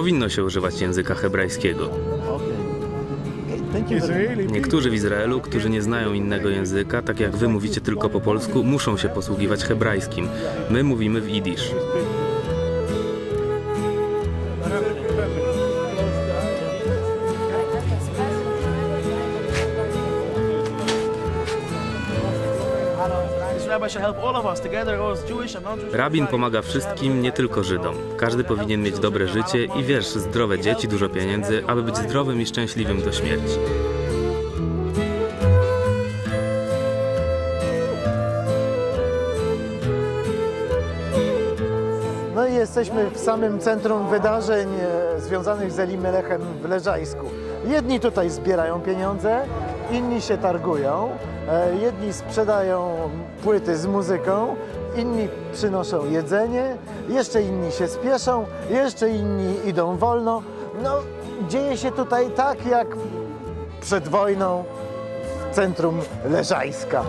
Powinno się używać języka hebrajskiego. Niektórzy w Izraelu, którzy nie znają innego języka, tak jak wy mówicie tylko po polsku, muszą się posługiwać hebrajskim. My mówimy w idisz. Rabin pomaga wszystkim, nie tylko Żydom. Każdy powinien mieć dobre życie i wiesz, zdrowe dzieci, dużo pieniędzy, aby być zdrowym i szczęśliwym do śmierci. No i jesteśmy w samym centrum wydarzeń e, związanych z Elimelechem w Leżajsku. Jedni tutaj zbierają pieniądze, inni się targują, e, jedni sprzedają płyty z muzyką, inni przynoszą jedzenie, jeszcze inni się spieszą, jeszcze inni idą wolno. No, dzieje się tutaj tak jak przed wojną w centrum Leżajska.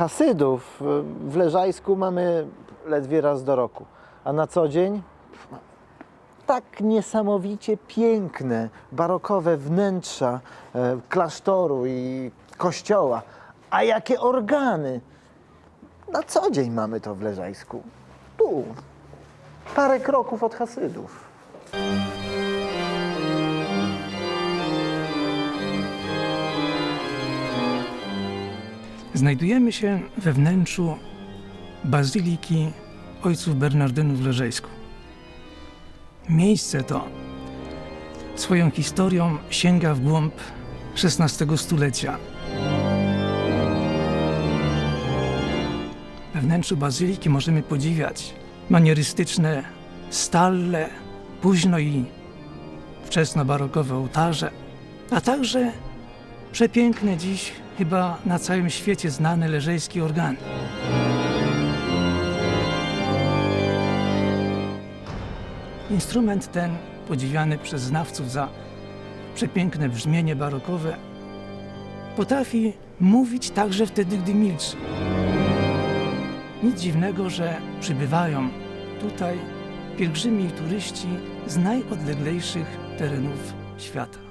Hasydów y, w Leżajsku mamy ledwie raz do roku, a na co dzień tak niesamowicie piękne, barokowe wnętrza e, klasztoru i kościoła. A jakie organy! Na co dzień mamy to w Leżajsku. Tu, parę kroków od Hasydów. Znajdujemy się we wnętrzu Bazyliki Ojców Bernardynów w Leżejsku. Miejsce to swoją historią sięga w głąb XVI stulecia. We wnętrzu bazyliki możemy podziwiać manierystyczne stalle, późno i wczesno-barokowe ołtarze, a także przepiękne dziś chyba na całym świecie znane leżejskie organy. Instrument ten, podziwiany przez znawców za przepiękne brzmienie barokowe, potrafi mówić także wtedy, gdy milczy. Nic dziwnego, że przybywają tutaj pielgrzymi i turyści z najodleglejszych terenów świata.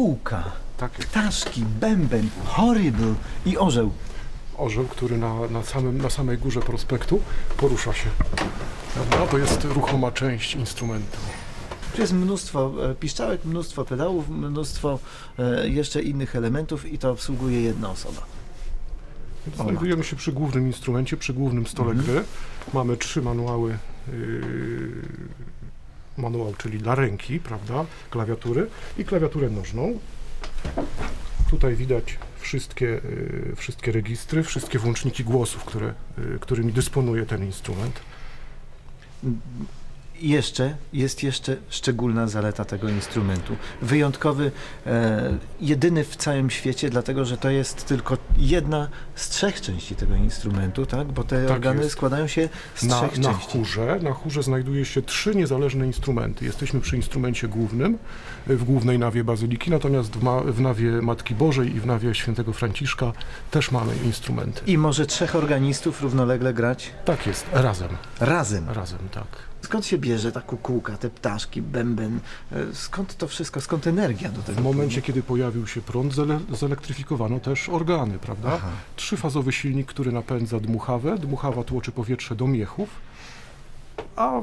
Kukułka, Tak jest. ptaszki, bęben, horrible i orzeł. Orzeł, który na, na, samym, na samej górze prospektu porusza się. Prawda? To jest ruchoma część instrumentu. Tu jest mnóstwo e, piszczałek, mnóstwo pedałów, mnóstwo e, jeszcze innych elementów i to obsługuje jedna osoba. Znajdujemy się przy głównym instrumencie, przy głównym stole gry. Mamy trzy manuały. Yy, manuał, czyli dla ręki, prawda? Klawiatury i klawiaturę nożną. Tutaj widać wszystkie, yy, wszystkie registry, wszystkie włączniki głosów, które, yy, którymi dysponuje ten instrument. Jeszcze jest jeszcze szczególna zaleta tego instrumentu. Wyjątkowy, e, jedyny w całym świecie, dlatego że to jest tylko jedna z trzech części tego instrumentu, tak? Bo te Tak organy jest. składają się z Na, trzech na części. chórze, na chórze znajduje się trzy niezależne instrumenty. Jesteśmy przy instrumencie głównym y, w głównej nawie bazyliki, natomiast w, ma, w nawie Matki Bożej i w nawie świętego Franciszka też mamy instrumenty. I może trzech organistów równolegle grać Tak jest, razem, razem. razem, tak. Skąd się bierze ta kukułka, te ptaszki, bęben? E, Skąd to wszystko, skąd energia do tego? W momencie, kiedy pojawił się prąd, zele, zelektryfikowano też organy, prawda? Aha. Trzyfazowy silnik, który napędza dmuchawę. Dmuchawa tłoczy powietrze do miechów, a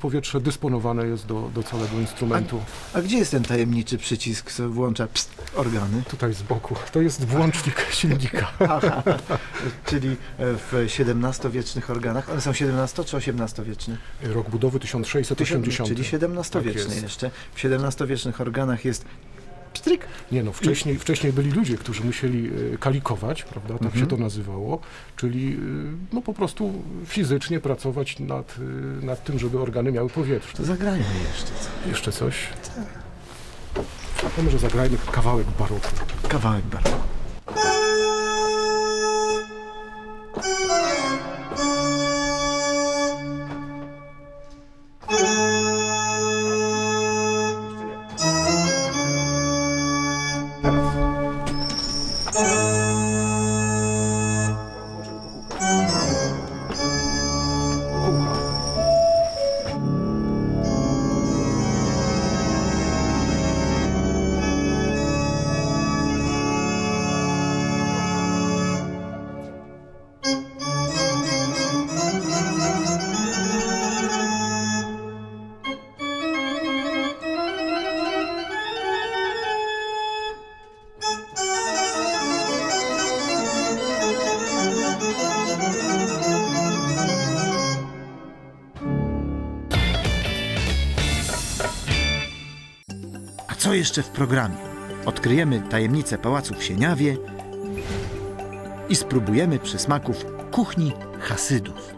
powietrze dysponowane jest do, do całego instrumentu. A gdzie jest ten tajemniczy przycisk, co włącza pst, organy? Tutaj z boku. To jest włącznik silnika. Aha, czyli e, w XVII-wiecznych organach. One są XVII czy XVIII-wieczne? Rok budowy 1680. Czyli XVII-wieczne Tak jeszcze. W XVII-wiecznych organach jest pstryk. Nie no, wcześniej, wcześniej byli ludzie, którzy musieli e, kalikować, prawda, tak Mhm. się to nazywało, czyli e, no po prostu fizycznie pracować nad, e, nad tym, żeby organy miały powietrze. To zagrajmy jeszcze. co? Jeszcze coś? A to może zagrajmy kawałek baroku. Kawałek bardzo. Co jeszcze w programie? Odkryjemy tajemnicę pałacu w Sieniawie i spróbujemy przysmaków kuchni Hasydów.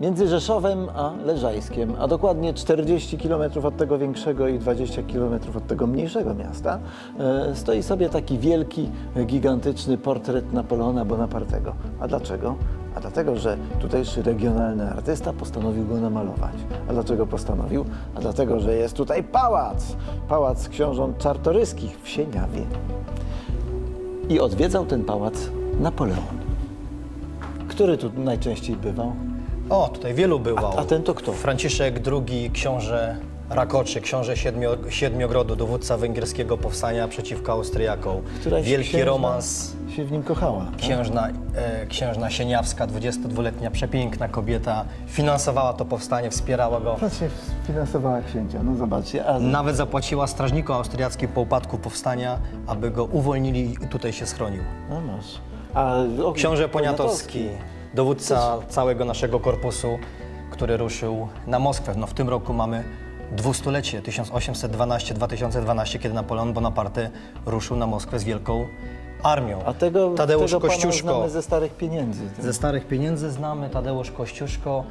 Między Rzeszowem a Leżajskiem, a dokładnie 40 km od tego większego i 20 km od tego mniejszego miasta, e, stoi sobie taki wielki, gigantyczny portret Napoleona Bonapartego. A dlaczego? A dlatego, że tutejszy regionalny artysta postanowił go namalować. A dlaczego postanowił? A dlatego, że jest tutaj pałac! Pałac książąt czartoryskich w Sieniawie. I odwiedzał ten pałac Napoleon. Który tu najczęściej bywał? O, tutaj wielu bywał. A- a ten to kto? Franciszek II, książę Rakoczy, książę Siedmio, Siedmiogrodu, dowódca węgierskiego powstania przeciwko Austriakom. Któraś Wielki księżna romans. się w nim kochała. tak? Księżna, e, księżna Sieniawska, 22-letnia, przepiękna kobieta, finansowała to powstanie, wspierała go. Patrzcie, finansowała księcia, no zobaczcie. A Nawet zapłaciła strażnikom austriackim po upadku powstania, aby go uwolnili i tutaj się schronił. no masz. A o, Książę Poniatowski, dowódca całego naszego korpusu, który ruszył na Moskwę. No w tym roku mamy dwustulecie, 1812-2012, kiedy Napoleon Bonaparte ruszył na Moskwę z wielką armią. A tego, Tadeusz tego Kościuszko. znamy ze starych pieniędzy. tak? Ze starych pieniędzy znamy Tadeusz Kościuszko,